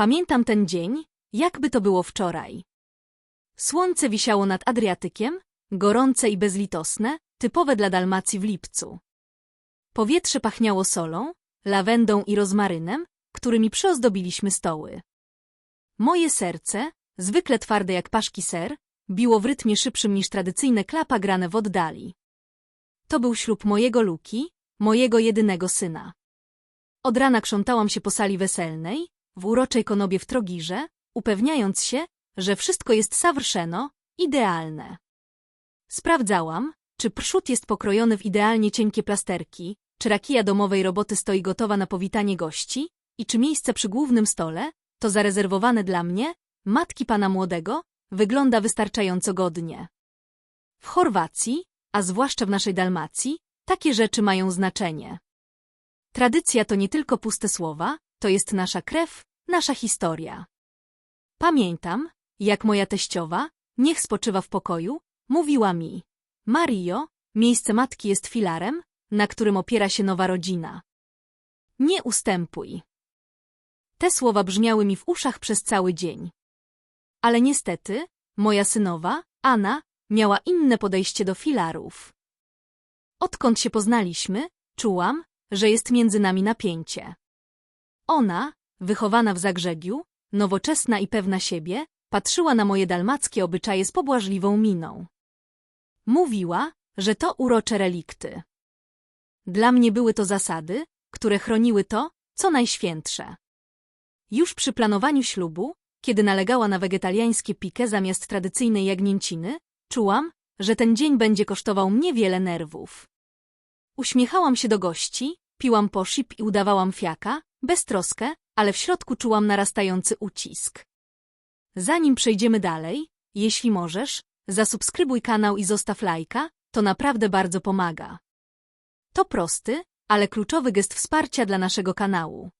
Pamiętam ten dzień, jakby to było wczoraj. Słońce wisiało nad Adriatykiem, gorące i bezlitosne, typowe dla Dalmacji w lipcu. Powietrze pachniało solą, lawendą i rozmarynem, którymi przyozdobiliśmy stoły. Moje serce, zwykle twarde jak paszki ser, biło w rytmie szybszym niż tradycyjne klapa grane w oddali. To był ślub mojego Luki, mojego jedynego syna. Od rana krzątałam się po sali weselnej, w uroczej konobie w Trogirze, upewniając się, że wszystko jest sawrszeno, idealne. Sprawdzałam, czy przód jest pokrojony w idealnie cienkie plasterki, czy rakija domowej roboty stoi gotowa na powitanie gości i czy miejsce przy głównym stole, to zarezerwowane dla mnie, matki pana młodego, wygląda wystarczająco godnie. W Chorwacji, a zwłaszcza w naszej Dalmacji, takie rzeczy mają znaczenie. Tradycja to nie tylko puste słowa, to jest nasza krew, nasza historia. Pamiętam, jak moja teściowa, niech spoczywa w pokoju, mówiła mi Mario, miejsce matki jest filarem, na którym opiera się nowa rodzina. Nie ustępuj. Te słowa brzmiały mi w uszach przez cały dzień. Ale niestety, moja synowa, Anna, miała inne podejście do filarów. Odkąd się poznaliśmy, czułam, że jest między nami napięcie. Ona, wychowana w Zagrzebiu, nowoczesna i pewna siebie, patrzyła na moje dalmackie obyczaje z pobłażliwą miną. Mówiła, że to urocze relikty. Dla mnie były to zasady, które chroniły to, co najświętsze. Już przy planowaniu ślubu, kiedy nalegała na wegetariańskie pikę zamiast tradycyjnej jagnięciny, czułam, że ten dzień będzie kosztował mnie wiele nerwów. Uśmiechałam się do gości, piłam poszip i udawałam fiaka, bez troskę, ale w środku czułam narastający ucisk. Zanim przejdziemy dalej, jeśli możesz, zasubskrybuj kanał i zostaw lajka, to naprawdę bardzo pomaga. To prosty, ale kluczowy gest wsparcia dla naszego kanału.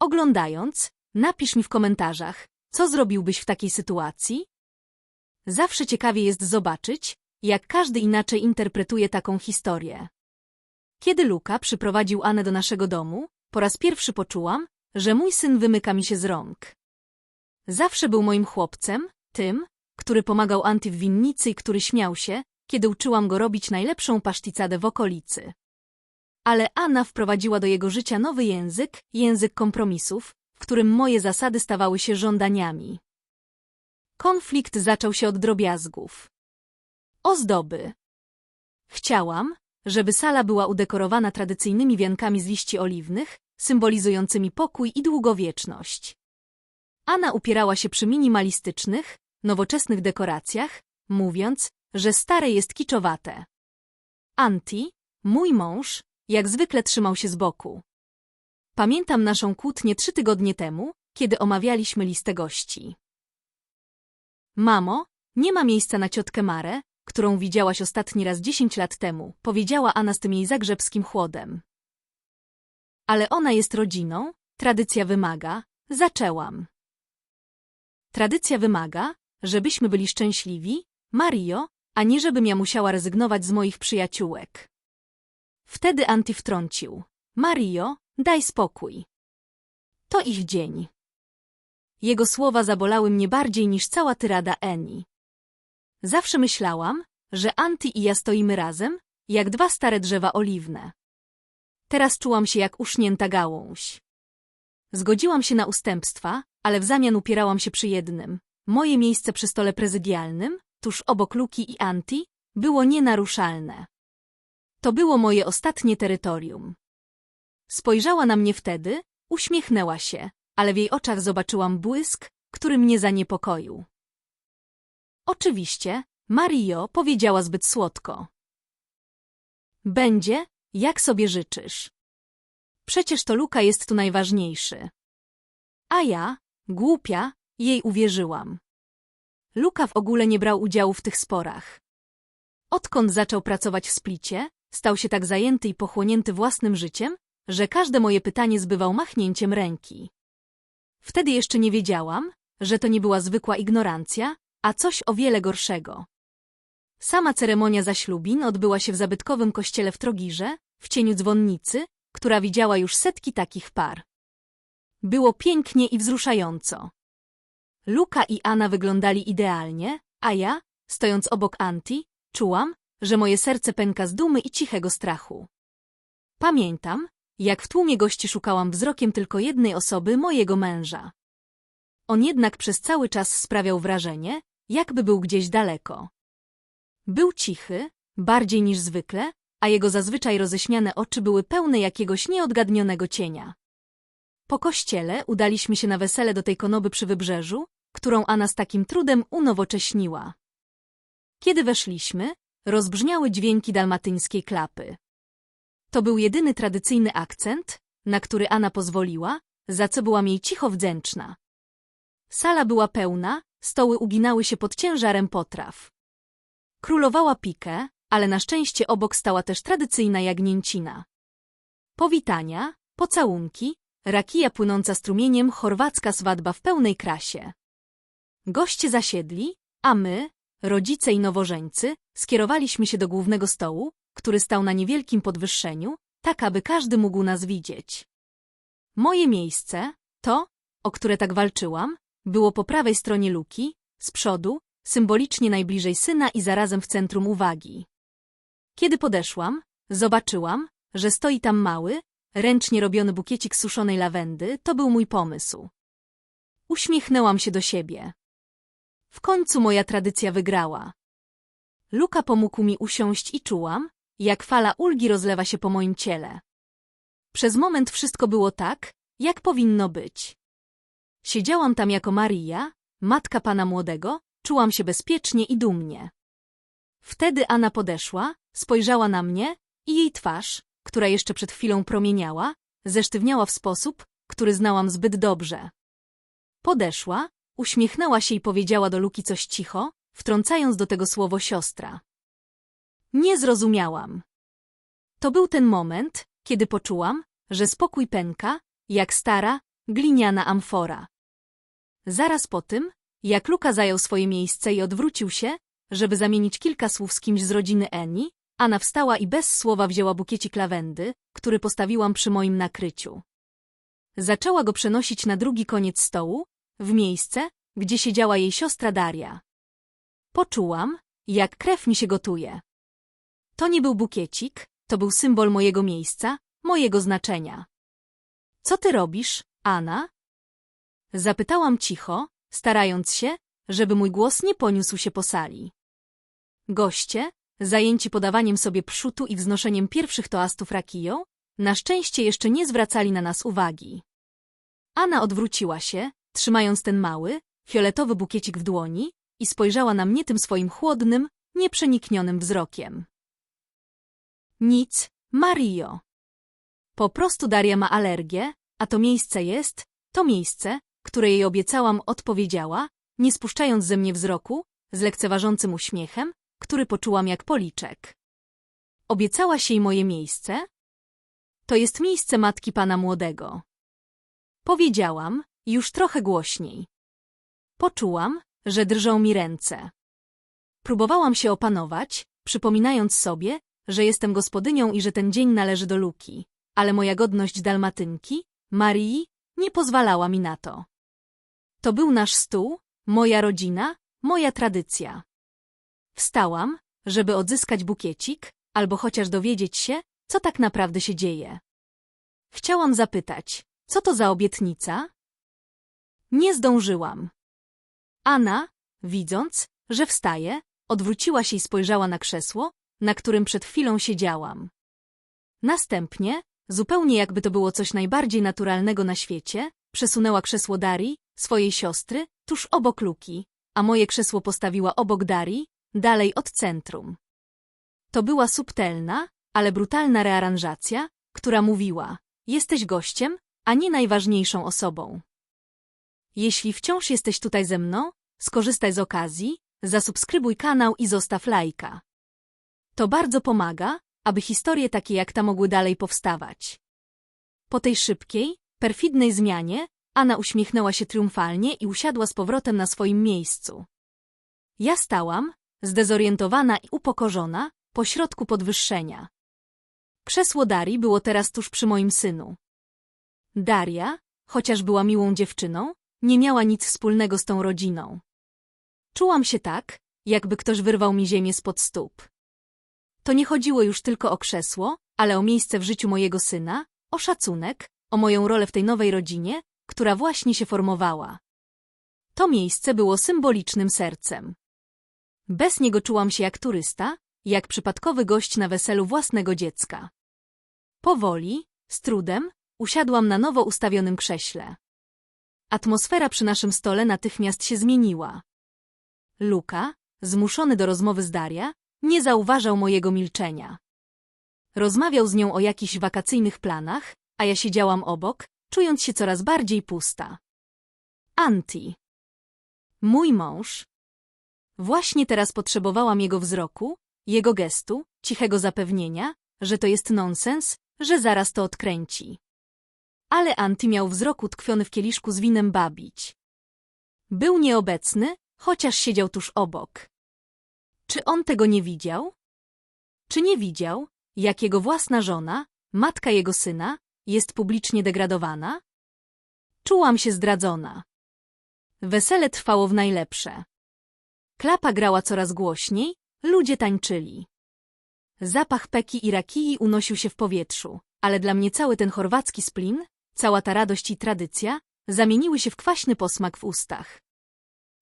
Oglądając, napisz mi w komentarzach, co zrobiłbyś w takiej sytuacji? Zawsze ciekawie jest zobaczyć, jak każdy inaczej interpretuje taką historię. Kiedy Luka przyprowadził Anę do naszego domu, po raz pierwszy poczułam, że mój syn wymyka mi się z rąk. Zawsze był moim chłopcem, tym, który pomagał Anty w winnicy i który śmiał się, kiedy uczyłam go robić najlepszą paszticadę w okolicy. Ale Anna wprowadziła do jego życia nowy język, język kompromisów, w którym moje zasady stawały się żądaniami. Konflikt zaczął się od drobiazgów. Ozdoby. Chciałam, żeby sala była udekorowana tradycyjnymi wiankami z liści oliwnych, symbolizującymi pokój i długowieczność. Anna upierała się przy minimalistycznych, nowoczesnych dekoracjach, mówiąc, że stare jest kiczowate. Anti, mój mąż, jak zwykle trzymał się z boku. Pamiętam naszą kłótnię trzy tygodnie temu, kiedy omawialiśmy listę gości. Mamo, nie ma miejsca na ciotkę Marę, którą widziałaś ostatni raz dziesięć lat temu, powiedziała Anna z tym jej zagrzebskim chłodem. Ale ona jest rodziną, tradycja wymaga, zaczęłam. Tradycja wymaga, żebyśmy byli szczęśliwi, Mario, a nie żebym ja musiała rezygnować z moich przyjaciółek. Wtedy Anti wtrącił. Mario, daj spokój. To ich dzień. Jego słowa zabolały mnie bardziej niż cała tyrada Eni. Zawsze myślałam, że Anti i ja stoimy razem, jak dwa stare drzewa oliwne. Teraz czułam się jak usznięta gałąź. Zgodziłam się na ustępstwa, ale w zamian upierałam się przy jednym. Moje miejsce przy stole prezydialnym, tuż obok Luki i Anti, było nienaruszalne. To było moje ostatnie terytorium. Spojrzała na mnie wtedy, uśmiechnęła się, ale w jej oczach zobaczyłam błysk, który mnie zaniepokoił. Oczywiście, Mario powiedziała zbyt słodko. Będzie, jak sobie życzysz. Przecież to Luka jest tu najważniejszy. A ja, głupia, jej uwierzyłam. Luka w ogóle nie brał udziału w tych sporach. Odkąd zaczął pracować w Splicie, stał się tak zajęty i pochłonięty własnym życiem, że każde moje pytanie zbywał machnięciem ręki. Wtedy jeszcze nie wiedziałam, że to nie była zwykła ignorancja, a coś o wiele gorszego. Sama ceremonia zaślubin odbyła się w zabytkowym kościele w Trogirze, w cieniu dzwonnicy, która widziała już setki takich par. Było pięknie i wzruszająco. Luka i Anna wyglądali idealnie, a ja, stojąc obok Anti, czułam, że moje serce pęka z dumy i cichego strachu. Pamiętam, jak w tłumie gości szukałam wzrokiem tylko jednej osoby, mojego męża. On jednak przez cały czas sprawiał wrażenie, jakby był gdzieś daleko. Był cichy, bardziej niż zwykle, a jego zazwyczaj roześmiane oczy były pełne jakiegoś nieodgadnionego cienia. Po kościele udaliśmy się na wesele do tej konoby przy wybrzeżu, którą Anna z takim trudem unowocześniła. Kiedy weszliśmy, rozbrzmiały dźwięki dalmatyńskiej klapy. To był jedyny tradycyjny akcent, na który Anna pozwoliła, za co byłam jej cicho wdzięczna. Sala była pełna, stoły uginały się pod ciężarem potraw. Królowała pikę, ale na szczęście obok stała też tradycyjna jagnięcina. Powitania, pocałunki, rakija płynąca strumieniem, chorwacka swadba w pełnej krasie. Goście zasiedli, a my, rodzice i nowożeńcy, skierowaliśmy się do głównego stołu, który stał na niewielkim podwyższeniu, tak aby każdy mógł nas widzieć. Moje miejsce, to, o które tak walczyłam, było po prawej stronie luki, z przodu, symbolicznie najbliżej syna i zarazem w centrum uwagi. Kiedy podeszłam, zobaczyłam, że stoi tam mały, ręcznie robiony bukiecik suszonej lawendy, to był mój pomysł. Uśmiechnęłam się do siebie. W końcu moja tradycja wygrała. Luka pomógł mi usiąść i czułam, jak fala ulgi rozlewa się po moim ciele. Przez moment wszystko było tak, jak powinno być. Siedziałam tam jako Maria, matka pana młodego, czułam się bezpiecznie i dumnie. Wtedy Anna podeszła, spojrzała na mnie i jej twarz, która jeszcze przed chwilą promieniała, zesztywniała w sposób, który znałam zbyt dobrze. Podeszła, uśmiechnęła się i powiedziała do Luki coś cicho, wtrącając do tego słowo siostra. Nie zrozumiałam. To był ten moment, kiedy poczułam, że spokój pęka, jak stara, gliniana amfora. Zaraz po tym, jak Luka zajął swoje miejsce i odwrócił się, żeby zamienić kilka słów z kimś z rodziny Eni, Anna wstała i bez słowa wzięła bukiecik lawendy, który postawiłam przy moim nakryciu. Zaczęła go przenosić na drugi koniec stołu, w miejsce, gdzie siedziała jej siostra Daria. Poczułam, jak krew mi się gotuje. To nie był bukiecik, to był symbol mojego miejsca, mojego znaczenia. Co ty robisz, Anna? Zapytałam cicho, starając się, żeby mój głos nie poniósł się po sali. Goście, zajęci podawaniem sobie pszutu i wznoszeniem pierwszych toastów rakiją, na szczęście jeszcze nie zwracali na nas uwagi. Anna odwróciła się, trzymając ten mały, fioletowy bukiecik w dłoni i spojrzała na mnie tym swoim chłodnym, nieprzeniknionym wzrokiem. Nic, Mario. Po prostu Daria ma alergię, a to miejsce jest, to miejsce, które jej obiecałam, odpowiedziała, nie spuszczając ze mnie wzroku, z lekceważącym uśmiechem, który poczułam jak policzek. Obiecałaś jej moje miejsce? To jest miejsce matki pana młodego. Powiedziałam, już trochę głośniej. Poczułam, że drżą mi ręce. Próbowałam się opanować, przypominając sobie, że jestem gospodynią i że ten dzień należy do Luki, ale moja godność dalmatynki, Marii, nie pozwalała mi na to. To był nasz stół, moja rodzina, moja tradycja. Wstałam, żeby odzyskać bukiecik, albo chociaż dowiedzieć się, co tak naprawdę się dzieje. Chciałam zapytać, co to za obietnica? Nie zdążyłam. Anna, widząc, że wstaje, odwróciła się i spojrzała na krzesło, na którym przed chwilą siedziałam. Następnie, zupełnie jakby to było coś najbardziej naturalnego na świecie, przesunęła krzesło Darii, swojej siostry, tuż obok Luki, a moje krzesło postawiła obok Darii, dalej od centrum. To była subtelna, ale brutalna rearanżacja, która mówiła, jesteś gościem, a nie najważniejszą osobą. Jeśli wciąż jesteś tutaj ze mną, skorzystaj z okazji, zasubskrybuj kanał i zostaw lajka. To bardzo pomaga, aby historie takie jak ta mogły dalej powstawać. Po tej szybkiej, perfidnej zmianie, Anna uśmiechnęła się triumfalnie i usiadła z powrotem na swoim miejscu. Ja stałam, zdezorientowana i upokorzona, pośrodku podwyższenia. Krzesło Darii było teraz tuż przy moim synu. Daria, chociaż była miłą dziewczyną, nie miała nic wspólnego z tą rodziną. Czułam się tak, jakby ktoś wyrwał mi ziemię spod stóp. To nie chodziło już tylko o krzesło, ale o miejsce w życiu mojego syna, o szacunek, o moją rolę w tej nowej rodzinie, która właśnie się formowała. To miejsce było symbolicznym sercem. Bez niego czułam się jak turysta, jak przypadkowy gość na weselu własnego dziecka. Powoli, z trudem, usiadłam na nowo ustawionym krześle. Atmosfera przy naszym stole natychmiast się zmieniła. Luka, zmuszony do rozmowy z Daria, nie zauważał mojego milczenia. Rozmawiał z nią o jakichś wakacyjnych planach, a ja siedziałam obok, czując się coraz bardziej pusta. Anti. Mój mąż. Właśnie teraz potrzebowałam jego wzroku, jego gestu, cichego zapewnienia, że to jest nonsens, że zaraz to odkręci. Ale Anti miał wzrok utkwiony w kieliszku z winem babić. Był nieobecny, chociaż siedział tuż obok. Czy on tego nie widział? Czy nie widział, jak jego własna żona, matka jego syna, jest publicznie degradowana? Czułam się zdradzona. Wesele trwało w najlepsze. Klapa grała coraz głośniej, ludzie tańczyli. Zapach peki i rakii unosił się w powietrzu, ale dla mnie cały ten chorwacki splin, cała ta radość i tradycja, zamieniły się w kwaśny posmak w ustach.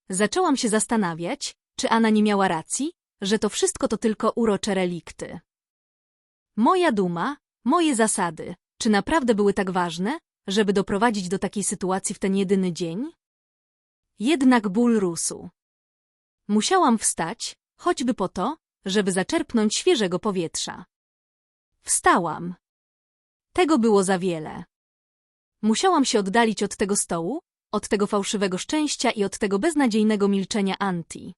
Zaczęłam się zastanawiać, czy Anna nie miała racji, że to wszystko to tylko urocze relikty. Moja duma, moje zasady, czy naprawdę były tak ważne, żeby doprowadzić do takiej sytuacji w ten jedyny dzień? Jednak ból rósł. Musiałam wstać, choćby po to, żeby zaczerpnąć świeżego powietrza. Wstałam. Tego było za wiele. Musiałam się oddalić od tego stołu, od tego fałszywego szczęścia i od tego beznadziejnego milczenia Anti.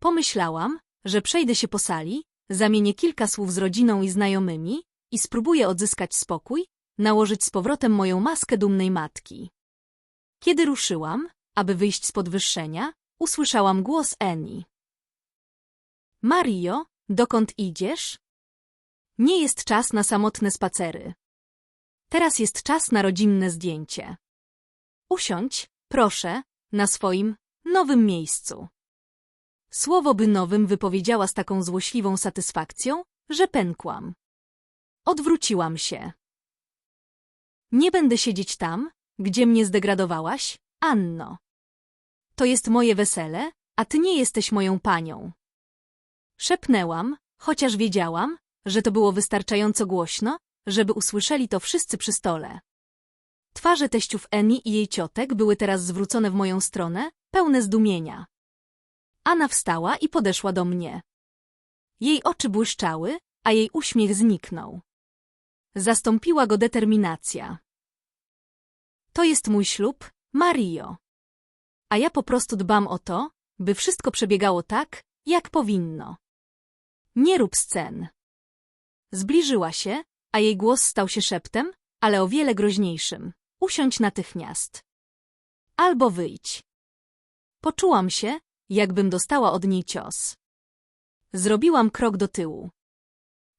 Pomyślałam, że przejdę się po sali, zamienię kilka słów z rodziną i znajomymi i spróbuję odzyskać spokój, nałożyć z powrotem moją maskę dumnej matki. Kiedy ruszyłam, aby wyjść z podwyższenia, usłyszałam głos Eni. Mario, dokąd idziesz? Nie jest czas na samotne spacery. Teraz jest czas na rodzinne zdjęcie. Usiądź, proszę, na swoim nowym miejscu. Słowo by nowym wypowiedziała z taką złośliwą satysfakcją, że pękłam. Odwróciłam się. Nie będę siedzieć tam, gdzie mnie zdegradowałaś, Anno. To jest moje wesele, a ty nie jesteś moją panią. Szepnęłam, chociaż wiedziałam, że to było wystarczająco głośno, żeby usłyszeli to wszyscy przy stole. Twarze teściów Eni i jej ciotek były teraz zwrócone w moją stronę, pełne zdumienia. Anna wstała i podeszła do mnie. Jej oczy błyszczały, a jej uśmiech zniknął. Zastąpiła go determinacja. To jest mój ślub, Mario. A ja po prostu dbam o to, by wszystko przebiegało tak, jak powinno. Nie rób scen. Zbliżyła się, a jej głos stał się szeptem, ale o wiele groźniejszym. Usiądź natychmiast. Albo wyjdź. Poczułam się, jakbym dostała od niej cios. Zrobiłam krok do tyłu.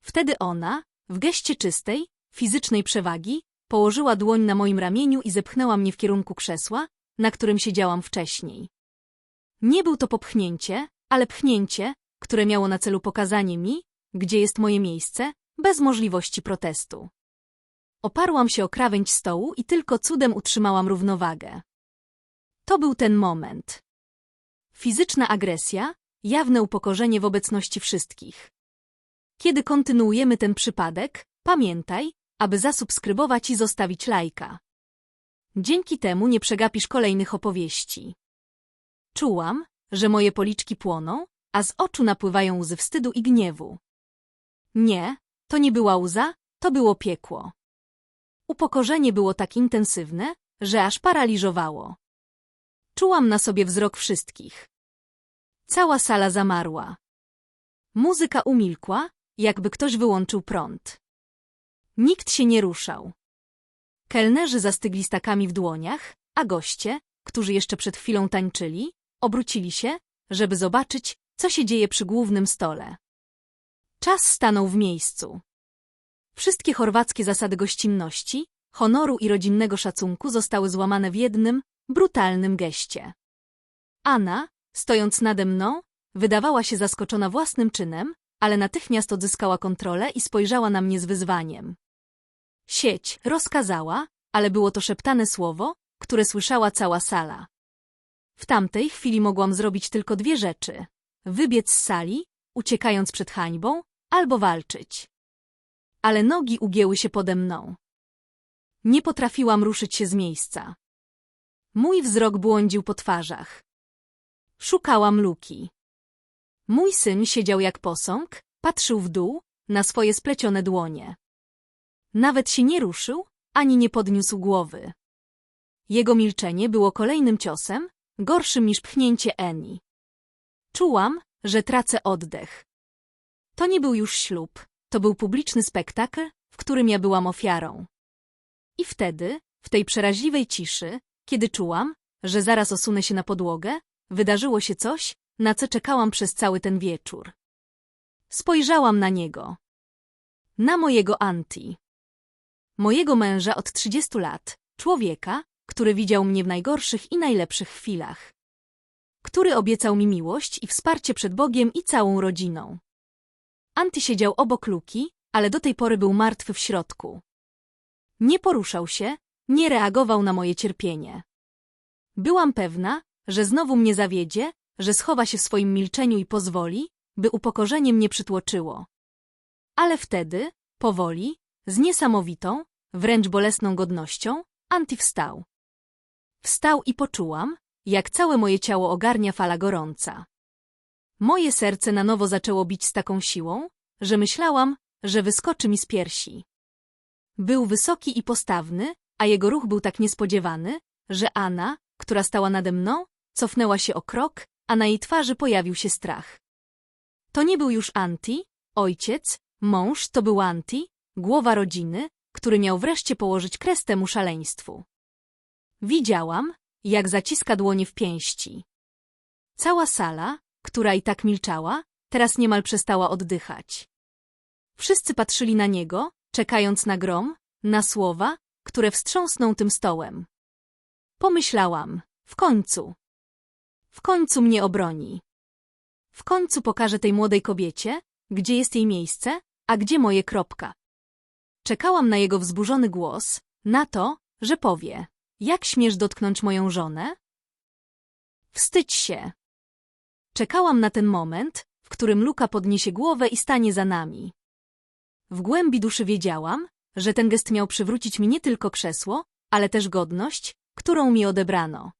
Wtedy ona, w geście czystej, fizycznej przewagi, położyła dłoń na moim ramieniu i zepchnęła mnie w kierunku krzesła, na którym siedziałam wcześniej. Nie był to popchnięcie, ale pchnięcie, które miało na celu pokazanie mi, gdzie jest moje miejsce, bez możliwości protestu. Oparłam się o krawędź stołu i tylko cudem utrzymałam równowagę. To był ten moment. Fizyczna agresja, jawne upokorzenie w obecności wszystkich. Kiedy kontynuujemy ten przypadek, pamiętaj, aby zasubskrybować i zostawić lajka. Dzięki temu nie przegapisz kolejnych opowieści. Czułam, że moje policzki płoną, a z oczu napływają łzy wstydu i gniewu. Nie, to nie była łza, to było piekło. Upokorzenie było tak intensywne, że aż paraliżowało. Czułam na sobie wzrok wszystkich. Cała sala zamarła. Muzyka umilkła, jakby ktoś wyłączył prąd. Nikt się nie ruszał. Kelnerzy zastygli stakami w dłoniach, a goście, którzy jeszcze przed chwilą tańczyli, obrócili się, żeby zobaczyć, co się dzieje przy głównym stole. Czas stanął w miejscu. Wszystkie chorwackie zasady gościnności, honoru i rodzinnego szacunku zostały złamane w jednym, brutalnym geście. Anna, stojąc nade mną, wydawała się zaskoczona własnym czynem, ale natychmiast odzyskała kontrolę i spojrzała na mnie z wyzwaniem. Sieć, rozkazała, ale było to szeptane słowo, które słyszała cała sala. W tamtej chwili mogłam zrobić tylko dwie rzeczy. Wybiec z sali, uciekając przed hańbą, albo walczyć. Ale nogi ugięły się pode mną. Nie potrafiłam ruszyć się z miejsca. Mój wzrok błądził po twarzach. Szukałam luki. Mój syn siedział jak posąg, patrzył w dół, na swoje splecione dłonie. Nawet się nie ruszył, ani nie podniósł głowy. Jego milczenie było kolejnym ciosem, gorszym niż pchnięcie Eni. Czułam, że tracę oddech. To nie był już ślub, to był publiczny spektakl, w którym ja byłam ofiarą. I wtedy, w tej przeraźliwej ciszy, kiedy czułam, że zaraz osunę się na podłogę, wydarzyło się coś, na co czekałam przez cały ten wieczór. Spojrzałam na niego. Na mojego anti. Mojego męża od 30 lat, człowieka, który widział mnie w najgorszych i najlepszych chwilach. Który obiecał mi miłość i wsparcie przed Bogiem i całą rodziną. Anty siedział obok Luki, ale do tej pory był martwy w środku. Nie poruszał się, nie reagował na moje cierpienie. Byłam pewna, że znowu mnie zawiedzie, że schowa się w swoim milczeniu i pozwoli, by upokorzenie mnie przytłoczyło. Ale wtedy, powoli, z niesamowitą, wręcz bolesną godnością, Anti wstał. Wstał i poczułam, jak całe moje ciało ogarnia fala gorąca. Moje serce na nowo zaczęło bić z taką siłą, że myślałam, że wyskoczy mi z piersi. Był wysoki i postawny, a jego ruch był tak niespodziewany, że Anna, która stała nade mną, cofnęła się o krok, a na jej twarzy pojawił się strach. To nie był już Anti, ojciec, mąż, to był Anti, głowa rodziny, który miał wreszcie położyć kres temu szaleństwu. Widziałam, jak zaciska dłonie w pięści. Cała sala, która i tak milczała, teraz niemal przestała oddychać. Wszyscy patrzyli na niego, czekając na grom, na słowa, które wstrząsną tym stołem. Pomyślałam, w końcu. W końcu mnie obroni. W końcu pokażę tej młodej kobiecie, gdzie jest jej miejsce, a gdzie moje kropka. Czekałam na jego wzburzony głos, na to, że powie, jak śmiesz dotknąć moją żonę? Wstydź się. Czekałam na ten moment, w którym Luka podniesie głowę i stanie za nami. W głębi duszy wiedziałam, że ten gest miał przywrócić mi nie tylko krzesło, ale też godność, którą mi odebrano.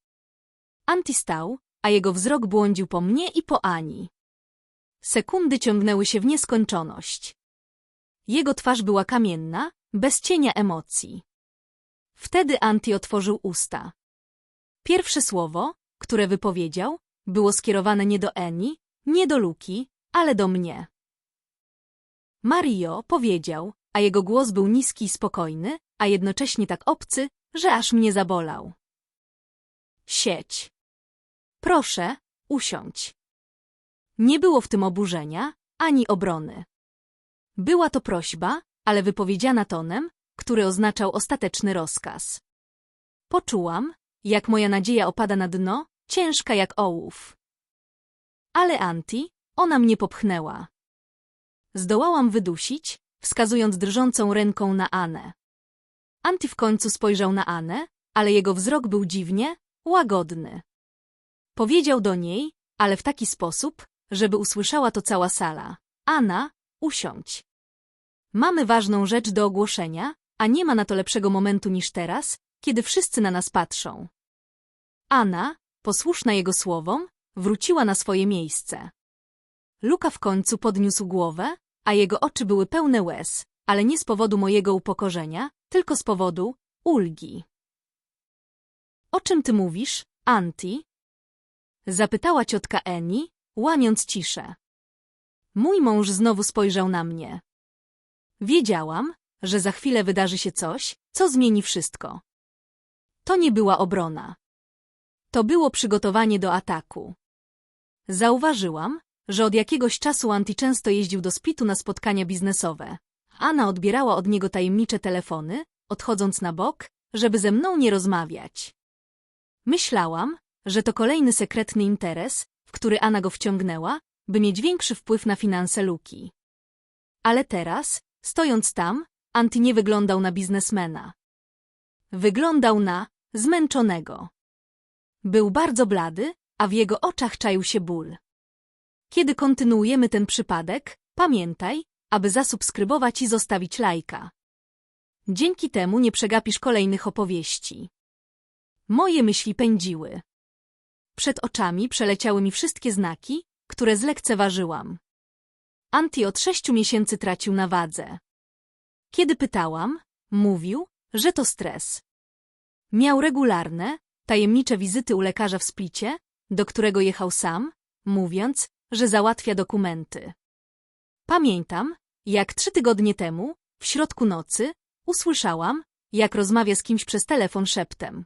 Anti stał, a jego wzrok błądził po mnie i po Ani. Sekundy ciągnęły się w nieskończoność. Jego twarz była kamienna, bez cienia emocji. Wtedy Anti otworzył usta. Pierwsze słowo, które wypowiedział, było skierowane nie do Eni, nie do Luki, ale do mnie. Mario powiedział, a jego głos był niski i spokojny, a jednocześnie tak obcy, że aż mnie zabolał. Sieć. Proszę, usiądź. Nie było w tym oburzenia, ani obrony. Była to prośba, ale wypowiedziana tonem, który oznaczał ostateczny rozkaz. Poczułam, jak moja nadzieja opada na dno, ciężka jak ołów. Ale Anti, ona mnie popchnęła. Zdołałam wydusić, wskazując drżącą ręką na Anę. Anti w końcu spojrzał na Anę, ale jego wzrok był dziwnie, łagodny. Powiedział do niej, ale w taki sposób, żeby usłyszała to cała sala. Anna, usiądź. Mamy ważną rzecz do ogłoszenia, a nie ma na to lepszego momentu niż teraz, kiedy wszyscy na nas patrzą. Anna, posłuszna jego słowom, wróciła na swoje miejsce. Luka w końcu podniósł głowę, a jego oczy były pełne łez, ale nie z powodu mojego upokorzenia, tylko z powodu ulgi. O czym ty mówisz, Anti? Zapytała ciotka Eni, łamiąc ciszę. Mój mąż znowu spojrzał na mnie. Wiedziałam, że za chwilę wydarzy się coś, co zmieni wszystko. To nie była obrona. To było przygotowanie do ataku. Zauważyłam, że od jakiegoś czasu Anti często jeździł do Splitu na spotkania biznesowe. Anna odbierała od niego tajemnicze telefony, odchodząc na bok, żeby ze mną nie rozmawiać. Myślałam, że to kolejny sekretny interes, w który Anna go wciągnęła, by mieć większy wpływ na finanse Luki. Ale teraz, stojąc tam, Anty nie wyglądał na biznesmena. Wyglądał na zmęczonego. Był bardzo blady, a w jego oczach czaił się ból. Kiedy kontynuujemy ten przypadek, pamiętaj, aby zasubskrybować i zostawić lajka. Dzięki temu nie przegapisz kolejnych opowieści. Moje myśli pędziły. Przed oczami przeleciały mi wszystkie znaki, które zlekceważyłam. Anti od sześciu miesięcy tracił na wadze. Kiedy pytałam, mówił, że to stres. Miał regularne, tajemnicze wizyty u lekarza w Splicie, do którego jechał sam, mówiąc, że załatwia dokumenty. Pamiętam, jak trzy tygodnie temu, w środku nocy, usłyszałam, jak rozmawia z kimś przez telefon szeptem.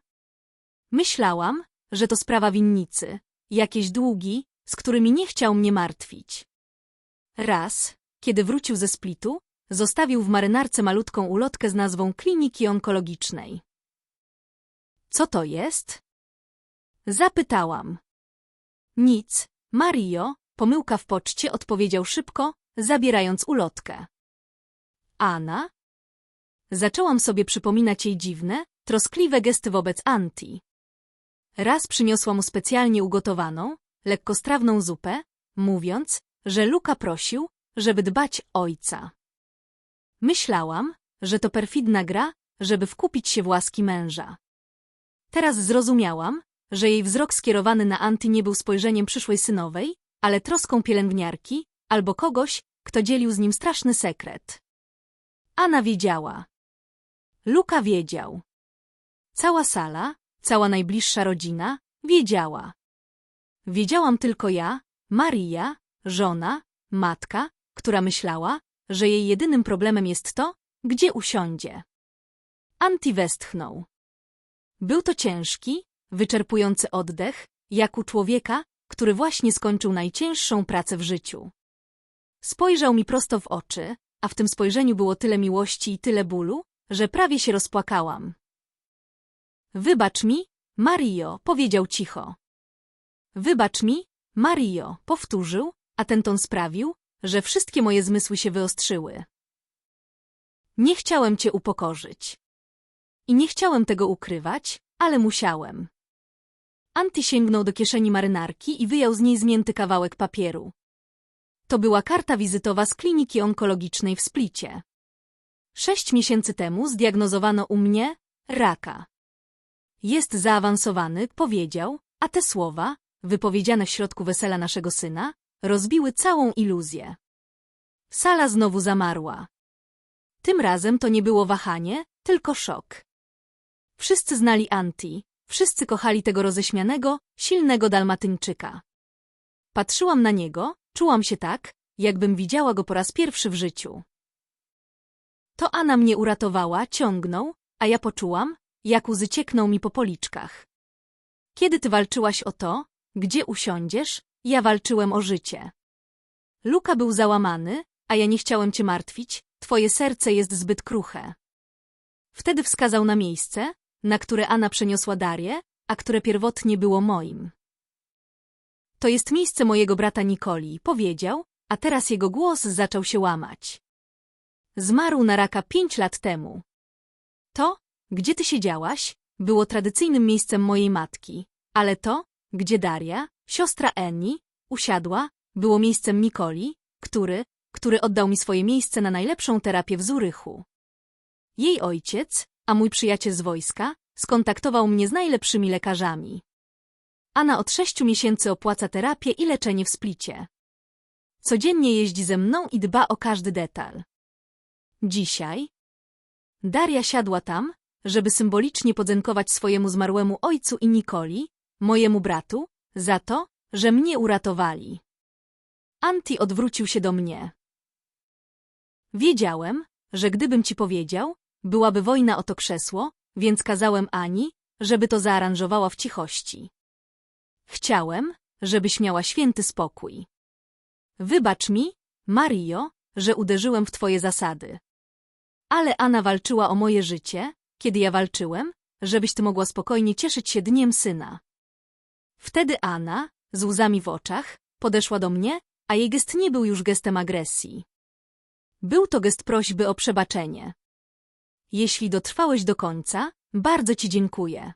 Myślałam, że to sprawa winnicy, jakieś długi, z którymi nie chciał mnie martwić. Raz, kiedy wrócił ze Splitu, zostawił w marynarce malutką ulotkę z nazwą Kliniki Onkologicznej. Co to jest? Zapytałam. Nic, Mario, pomyłka w poczcie odpowiedział szybko, zabierając ulotkę. Anna? Zaczęłam sobie przypominać jej dziwne, troskliwe gesty wobec Anti. Raz przyniosła mu specjalnie ugotowaną, lekkostrawną zupę, mówiąc, że Luka prosił, żeby dbać ojca. Myślałam, że to perfidna gra, żeby wkupić się w łaski męża. Teraz zrozumiałam, że jej wzrok skierowany na Anty nie był spojrzeniem przyszłej synowej, ale troską pielęgniarki albo kogoś, kto dzielił z nim straszny sekret. Anna wiedziała. Luka wiedział. Cała sala, cała najbliższa rodzina wiedziała. Wiedziałam tylko ja, Maria, żona, matka, która myślała, że jej jedynym problemem jest to, gdzie usiądzie. Anti westchnął. Był to ciężki, wyczerpujący oddech, jak u człowieka, który właśnie skończył najcięższą pracę w życiu. Spojrzał mi prosto w oczy, a w tym spojrzeniu było tyle miłości i tyle bólu, że prawie się rozpłakałam. Wybacz mi, Mario, powiedział cicho. Wybacz mi, Mario, powtórzył, a ten ton sprawił, że wszystkie moje zmysły się wyostrzyły. Nie chciałem cię upokorzyć. I nie chciałem tego ukrywać, ale musiałem. Anty sięgnął do kieszeni marynarki i wyjął z niej zmięty kawałek papieru. To była karta wizytowa z kliniki onkologicznej w Splicie. Sześć miesięcy temu zdiagnozowano u mnie raka. Jest zaawansowany, powiedział, a te słowa, wypowiedziane w środku wesela naszego syna, rozbiły całą iluzję. Sala znowu zamarła. Tym razem to nie było wahanie, tylko szok. Wszyscy znali Anti, wszyscy kochali tego roześmianego, silnego dalmatyńczyka. Patrzyłam na niego, czułam się tak, jakbym widziała go po raz pierwszy w życiu. To Anna mnie uratowała, ciągnął, a ja poczułam, jak łzy ciekną mi po policzkach. Kiedy ty walczyłaś o to, gdzie usiądziesz, ja walczyłem o życie. Luka był załamany, a ja nie chciałem cię martwić, twoje serce jest zbyt kruche. Wtedy wskazał na miejsce, na które Anna przeniosła Darię, a które pierwotnie było moim. To jest miejsce mojego brata Nikoli, powiedział, a teraz jego głos zaczął się łamać. Zmarł na raka pięć lat temu. To, gdzie ty siedziałaś, było tradycyjnym miejscem mojej matki, ale to, gdzie Daria, siostra Enni, usiadła, było miejscem Nikoli, który, który oddał mi swoje miejsce na najlepszą terapię w Zurychu. Jej ojciec, a mój przyjaciel z wojska, skontaktował mnie z najlepszymi lekarzami. Anna od sześciu miesięcy opłaca terapię i leczenie w Splicie. Codziennie jeździ ze mną i dba o każdy detal. Dzisiaj Daria siadła tam, żeby symbolicznie podziękować swojemu zmarłemu ojcu i Nikoli, mojemu bratu, za to, że mnie uratowali. Anti odwrócił się do mnie. Wiedziałem, że gdybym ci powiedział, byłaby wojna o to krzesło, więc kazałem Ani, żeby to zaaranżowała w cichości. Chciałem, żebyś miała święty spokój. Wybacz mi, Mario, że uderzyłem w twoje zasady. Ale Anna walczyła o moje życie, kiedy ja walczyłem, żebyś ty mogła spokojnie cieszyć się dniem syna. Wtedy Anna, z łzami w oczach, podeszła do mnie, a jej gest nie był już gestem agresji. Był to gest prośby o przebaczenie. Jeśli dotrwałeś do końca, bardzo ci dziękuję.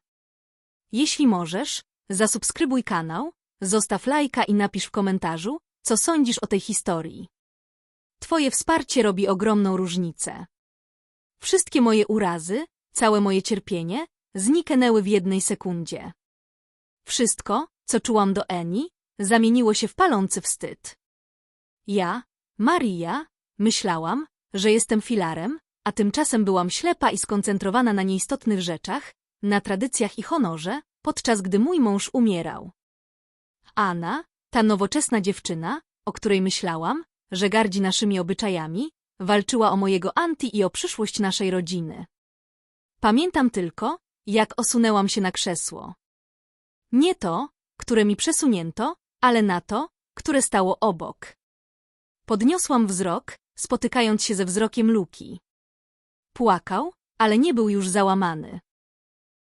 Jeśli możesz, zasubskrybuj kanał, zostaw lajka i napisz w komentarzu, co sądzisz o tej historii. Twoje wsparcie robi ogromną różnicę. Wszystkie moje urazy, całe moje cierpienie, zniknęły w jednej sekundzie. Wszystko, co czułam do Eni, zamieniło się w palący wstyd. Ja, Maria, myślałam, że jestem filarem, a tymczasem byłam ślepa i skoncentrowana na nieistotnych rzeczach, na tradycjach i honorze, podczas gdy mój mąż umierał. Anna, ta nowoczesna dziewczyna, o której myślałam, że gardzi naszymi obyczajami, walczyła o mojego anti i o przyszłość naszej rodziny. Pamiętam tylko, jak osunęłam się na krzesło. Nie to, które mi przesunięto, ale na to, które stało obok. Podniosłam wzrok, spotykając się ze wzrokiem Luki. Płakał, ale nie był już załamany.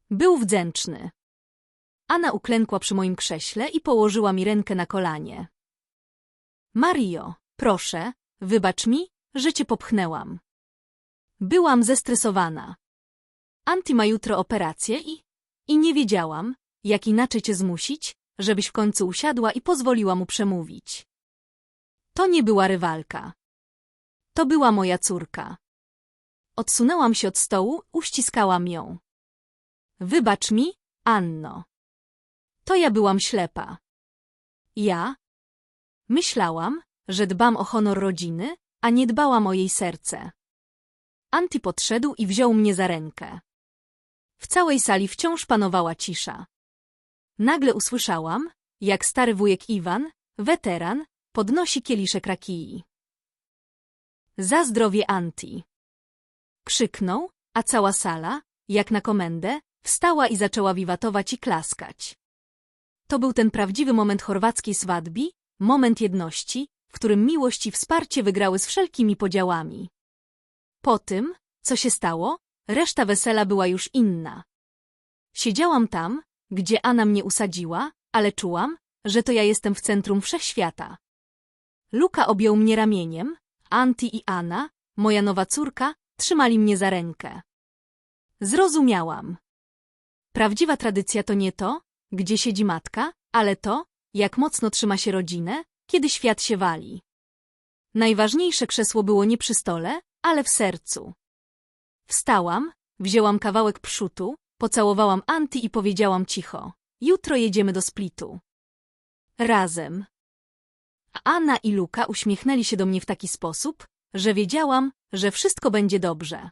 Był wdzięczny. Anna uklękła przy moim krześle i położyła mi rękę na kolanie. Mario, proszę, wybacz mi, że cię popchnęłam. Byłam zestresowana. Anti ma jutro operację i... i nie wiedziałam, jak inaczej cię zmusić, żebyś w końcu usiadła i pozwoliła mu przemówić. To nie była rywalka. To była moja córka. Odsunęłam się od stołu, uściskałam ją. Wybacz mi, Anno. To ja byłam ślepa. Ja? Myślałam, że dbam o honor rodziny, a nie dbałam o jej serce. Anty podszedł i wziął mnie za rękę. W całej sali wciąż panowała cisza. Nagle usłyszałam, jak stary wujek Iwan, weteran, podnosi kieliszek rakii. Za zdrowie Anti. Krzyknął, a cała sala, jak na komendę, wstała i zaczęła wiwatować i klaskać. To był ten prawdziwy moment chorwackiej swadbi, moment jedności, w którym miłość i wsparcie wygrały z wszelkimi podziałami. Po tym, co się stało, reszta wesela była już inna. Siedziałam tam, gdzie Anna mnie usadziła, ale czułam, że to ja jestem w centrum wszechświata. Luka objął mnie ramieniem, Anti i Anna, moja nowa córka, trzymali mnie za rękę. Zrozumiałam. Prawdziwa tradycja to nie to, gdzie siedzi matka, ale to, jak mocno trzyma się rodzinę, kiedy świat się wali. Najważniejsze krzesło było nie przy stole, ale w sercu. Wstałam, wzięłam kawałek pszutu, pocałowałam Anty i powiedziałam cicho. Jutro jedziemy do Splitu. Razem. A Anna i Luka uśmiechnęli się do mnie w taki sposób, że wiedziałam, że wszystko będzie dobrze.